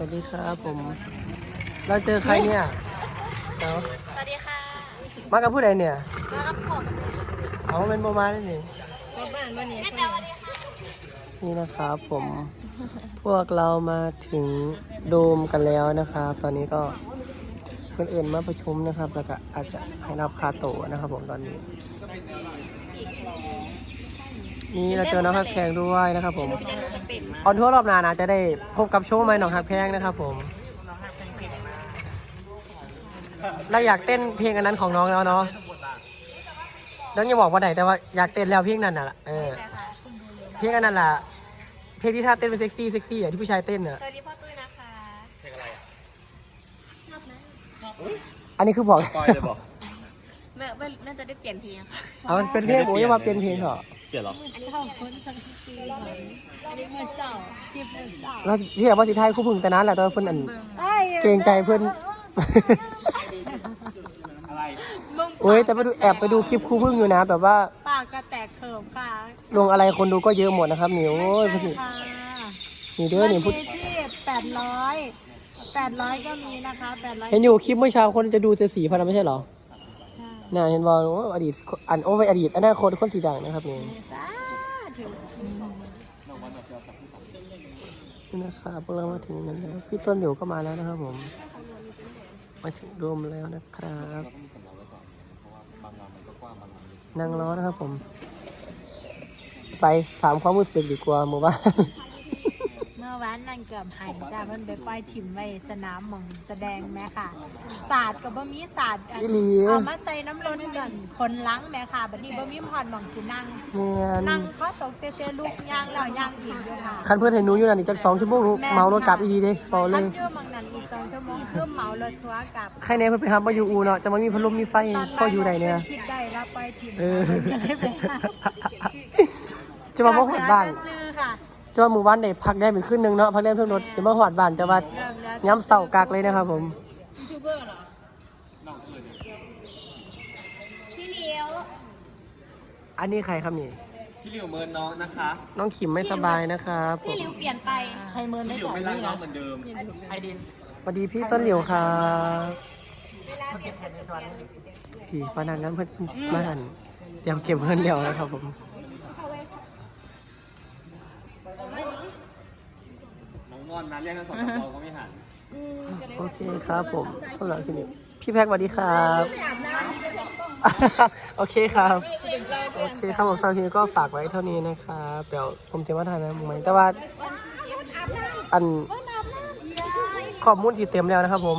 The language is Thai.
วัสดีครับผม เราเจอใครเนี่ยเอาสวัสดีค่ะมากับผู้ใดเนี่ย มากับพ่อกับเอาเป็นโบมาได้นี่พ่อบ้านวันนี้แม่จ๋าสวัสดีค่ะนี่นะครับผม พวกเรามาถึงโดมกันแล้วนะครับ ตอนนี้ก็คนอื่นมาประชุมนะครับ แล้วก็อาจจะให้รับคาโตะนะครับ ผมตอนนี้ นี่เราเจอน้องฮักแพงด้วยนะครับ ผมจะดูกันเป็น ออนทัวร์รอบหน้านะจะได้พบกับโชว์ใหม่น้องฮักแพงนะครับผมเราอยากเต้นเพลงอันนั้นของน้องแล้วเนาะน้องอย่าบอกว่าไหนแต่ว่าอยากเต้นแล้วเพลงนั้นน่ะเออแต่ค่ะเพลงอันนั้นแหละเพลงที่ท่าเต้นเป็นเซ็กซี่เซ็กซี่อะที่ผู้ชายเต้นอะสวัสดีพ่อตุ้ยนะคะเพลงอะไรอะชอบไหมอันนี้คือบอกปล่อยเลยบอก แม่แม่น่าจะได้เปลี่ยนเพลงค่ะ เอาเป็นเพลงผมจะมาเป็นเพลงเหรอเปลี่ยนเหรออันนี้คนคนที่สี่อันนี้มือเสาที่มือเสาแล้วที่แบบว่าสิไทายคู่พึ่งแต่นั้นแหละแต่ว่าเพิ่นอันไอ้เกรงใจเพิ่นอะไรโอ้ยแต่ไปดูแอบไปดูคลิปคู่พึ่งอยู่นะ แบบว่าปากกระแตกเขิมค่ะลงอะไรคนดูก็เยอะหมดนะครับนี่โอ้ยพี่ค่ะนี่เด้อนี่พูดที่แปดร้อยแปดร้อยก็มีนะคะแปดร้อยเห็นอยู่คลิปเมื่อเช้าคนจะดูเสียสีพันธุ์ไม่ใช่เหรอ น่าเห็นบอกโอ้อดีตอันโอ้ไปอดีตอนาคตคนสีดังนะครับนี่สาธุนี่นะครับพวกเรามาถึงนั้นแล้วพี่ต้นเดี๋ยวก็มาแล้วนะครับผม มาถึงรวมแล้วนะครับนั่งรอนะครับผมใส่ถามความรู้สึกดีกว่าหมู่บ้าน มื่อวานนั่งเกือบหายจ้ามันไปปล่อยถิ่มไว้สนามหมองแสดงแม่ค่ะศาสตร์กับบะมีศาสตร์อันอีหลี เอามาใส่น้ำร้นกันคนล้างแม่ค่ะบัดนี้บะมีพอดหมองสินั่งเนี่ยนั่งข้อตกเตเซลูกย่างแล้วย่างอีกด้วยค่ะ คันเพื่อนเห็นหนูอยู่นั่นอีกจักสองชั่วโมงหนูเมารถกลับอีดีเด้เปล่าเลท่านยเยอะบางนั้นอีกสองชั่วโมงเพื่อเหมารถทัวร์กลับใครเนี่ยเพื่อนไปทำมาอยู่อูเนาะจะไม่มีพัดลมมีไฟตอนพ่ออยู่ไหนเนี่ย คิดได้แล้วปล่อยถิ่มเออ ก็เลยไปหาจะมาพ่อหอดบ้านจะซื้อค่ะ จะมาหมู่บ้านได้พักได้ไปขึ้นหนึงเนาะพักเล่นเพิ่มรถจะมาหอดบ้านจะว่าเริ่มแล้วย้ำเสากักเลยนะครับผมยูทูบเบอร์เหรอพี่เลี้ยวอันนี้ใครครับนี่พี่หลิวเมินน้องนะคะน้องขิมไม่สบายนะครับผพี่มเลี้ยวเปลี่ยนไปใครเมินพี่ไม่หลิวก่อนไม่รักน้องเหมือนเดิมไอดินสวัสดีพี่ต้นเหลียวครับพี่พนักงานเพื่อนมาหันเตรียมเก็บเงินเดียวนะครับผม งอนนะเรียกทั้งสองสามเราก็ไม่หัน โอเคครับผมสำหรับที่นี้พี่แพ็กสวัสดีครับ โอเคครับ โอเคครับผมสำหรับที่นี้ก็ฝากไว้เท่านี้นะครับ เดี๋ยวผมจะมาถ่ายนะมึงไหมแต่ว่าอันข้อมูลที่เต็มแล้วนะครับผม